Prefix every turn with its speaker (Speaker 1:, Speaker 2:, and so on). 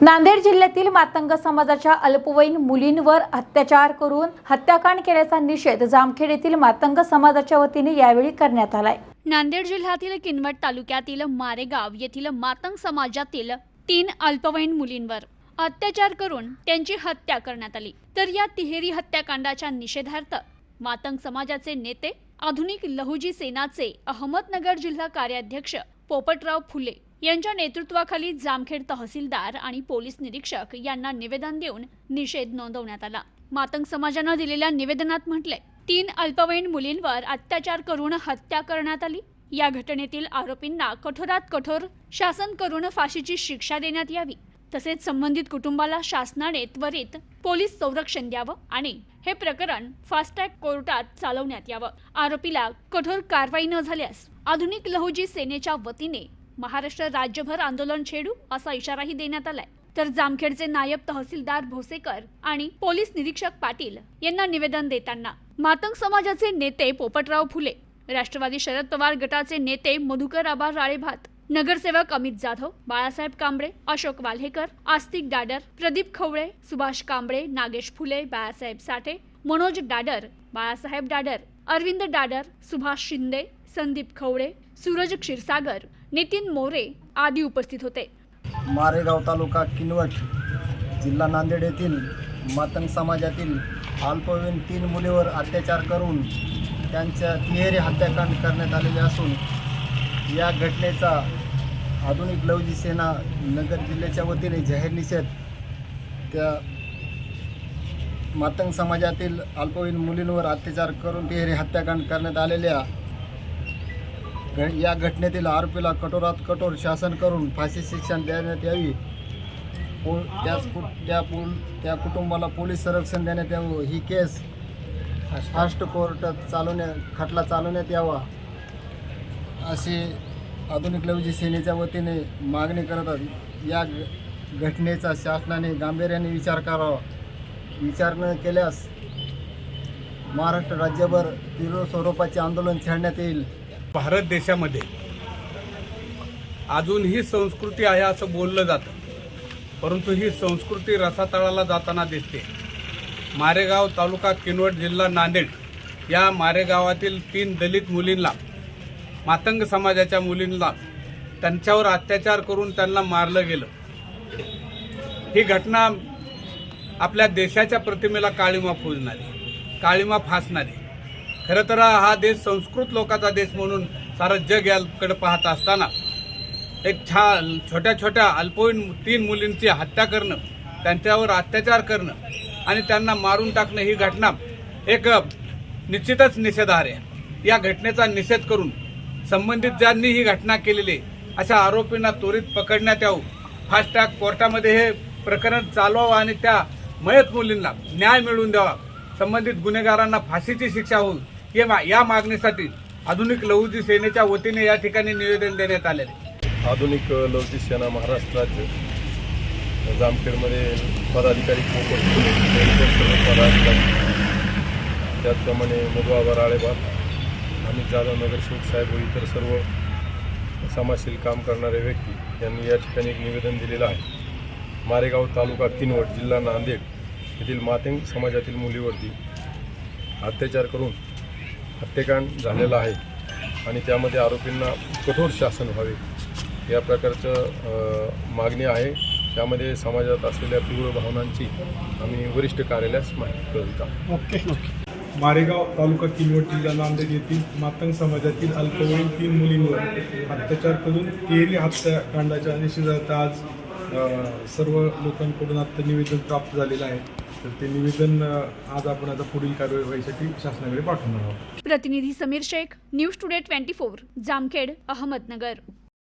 Speaker 1: नांदेड जिल्ह्यातील मातंग समाजाच्या अल्पवयीन मुलींवर अत्याचार करून हत्याकांड केल्याचा निषेध जामखेड येथील मातंग समाजाच्या वतीने यावेळी करण्यात आलाय.
Speaker 2: नांदेड जिल्ह्यातील किनवट तालुक्यातील मारेगाव येथील मातंग समाजातील तीन अल्पवयीन मुलींवर अत्याचार करून त्यांची हत्या करण्यात आली. तर या तिहेरी हत्याकांडाच्या निषेधार्थ मातंग समाजाचे नेते आधुनिक लहुजी सेनाचे अहमदनगर जिल्हा कार्याध्यक्ष पोपटराव फुले यांच्या नेतृत्वाखाली जामखेड तहसीलदार आणि पोलीस निरीक्षक यांना निवेदन देऊन निषेध नोंदवण्यात आला. मातंग समाजानं दिलेल्या निवेदनात म्हटलंय तीन अल्पवयीन मुलींवर अत्याचार करून हत्या करण्यात आली. या घटनेतील आरोपींना कठोरात कठोर शासन करून फाशीची शिक्षा देण्यात यावी. तसेच संबंधित कुटुंबाला शासनाने त्वरित पोलीस संरक्षण द्यावं आणि हे प्रकरण फास्टॅग कोर्टात चालवण्यात यावं. आरोपीला कठोर कारवाई न झाल्यास आधुनिक लहुजी सेनेच्या वतीने महाराष्ट्र राज्यभर आंदोलन छेडू असा इशाराही देण्यात आलाय. तर जामखेडचे नायब तहसीलदार भोसेकर आणि पोलीस निरीक्षक पाटील यांना निवेदन देताना मातंग समाजाचे नेते पोपटराव फुले राष्ट्रवादी शरद पवार गटाचे नेते मधुकर आबा राळेभात नगरसेवक अमित जाधव बाळासाहेब कांबळे अशोक वाल्हेकर आस्तिक डाडर प्रदीप खवळे सुभाष कांबळे नागेश फुले बाळासाहेब साठे मनोज डाडर बाळासाहेब डाडर अरविंद डाडर सुभाष शिंदे संदीप खवळे सूरज क्षीरसागर नितीन मोरे आदी उपस्थित होते.
Speaker 3: मारेगाव तालुका किनवट जिल्हा नांदेड येथील मातंग समाजातील अल्पवयीन तीन मुलीवर अत्याचार करून त्यांच्या तिहेरी हत्याकांड करण्यात आलेले असून या घटनेचा आधुनिक लवजी सेना नगर जिल्ह्याच्या वतीने जाहीर निषेध त्या मातंग समाजातील अल्पवयीन मुलींवर अत्याचार करून तिहेरी हत्याकांड करण्यात आलेल्या घ- या घटनेतील आरोपीला कठोरात कठोर शासन करून फाशी शिक्षण देण्यात यावी. पो त्याच कु त्या पु त्या कुटुंबाला पोलीस संरक्षण देण्यात यावं. ही केस फास्ट कोर्टात चालवण्या खटला चालवण्यात यावा. अशी आधुनिक लवजी सेनेच्या वतीने मागणी करतात या घटनेचा शासनाने गांभीर्याने विचार करावा. विचार न केल्यास महाराष्ट्र राज्यभर तीव्र स्वरूपाचे आंदोलन छेडण्यात येईल.
Speaker 4: भारत देशामध्ये अजून ही संस्कृती आहे असं बोललं जातं. परंतु ही संस्कृती रसातळाला जाताना दिसते. मारेगाव तालुका किनवट जिल्हा नांदेड या मारेगावातील तीन दलित मुलींना मातंग समाजाच्या मुलींना त्यांच्यावर अत्याचार करून त्यांना मारलं गेलं. ही घटना आपल्या देशाच्या प्रतिमेला काळीमा फुजणारी काळीमा फासणारी खरं तर हा देश संस्कृत लोकांचा देश म्हणून सारं जग याकडे पाहत असताना एक छान छोट्या छोट्या अल्पवयीन तीन मुलींची हत्या करणं त्यांच्यावर अत्याचार करणं आणि त्यांना मारून टाकणं ही घटना एक निश्चितच निषेधार्ह आहे. या घटनेचा निषेध करून संबंधित ज्यांनी ही घटना केलेली आहे अशा आरोपींना त्वरित पकडण्यात यावं. फास्टॅग कोर्टामध्ये हे प्रकरण चालवावं आणि त्या मयत मुलींना न्याय मिळवून द्यावा. संबंधित गुन्हेगारांना फाशीची शिक्षा होऊन हे मा- या मागणीसाठी आधुनिक लहुजी सेनेच्या वतीने या ठिकाणी निवेदन देण्यात आलेले.
Speaker 5: आधुनिक लहुजी सेना महाराष्ट्र राज्य जामखेडमध्ये पदाधिकारी पदाधिकारी त्याचप्रमाणे मधुआबा राळेबाग आणि जाधवनगर साहेब व इतर सर्व समाजशील काम करणारे व्यक्ती यांनी या ठिकाणी एक निवेदन दिलेलं आहे. मारेगाव तालुका किनवट जिल्हा नांदेड येथील मातेंग समाजातील मुलीवरती अत्याचार करून हत्याकांड झालेला आहे आणि त्यामध्ये आरोपींना कठोर शासन व्हावे या प्रकारचं मागणी आहे. त्यामध्ये समाजात असलेल्या तीव्र भावनांची आम्ही वरिष्ठ कार्यालयास माहिती कळवित आहोत
Speaker 6: मारेगाव तालुका किनवट जिल्हा नांदेड येथील मातंग समाजातील अल्पवयीन तीन मुलींवर अत्याचार करून तेरी हत्याकांडाच्या निषेधार्थ आज सर्व लोकांकडून आता निवेदन प्राप्त झालेलं आहे. तर ते निवेदन आज आपण आता पुढील कार्यवाहीसाठी शासनाकडे पाठवणार आहोत.
Speaker 2: प्रतिनिधी Samir Shaikh news today twenty four Jamkhed Ahmednagar.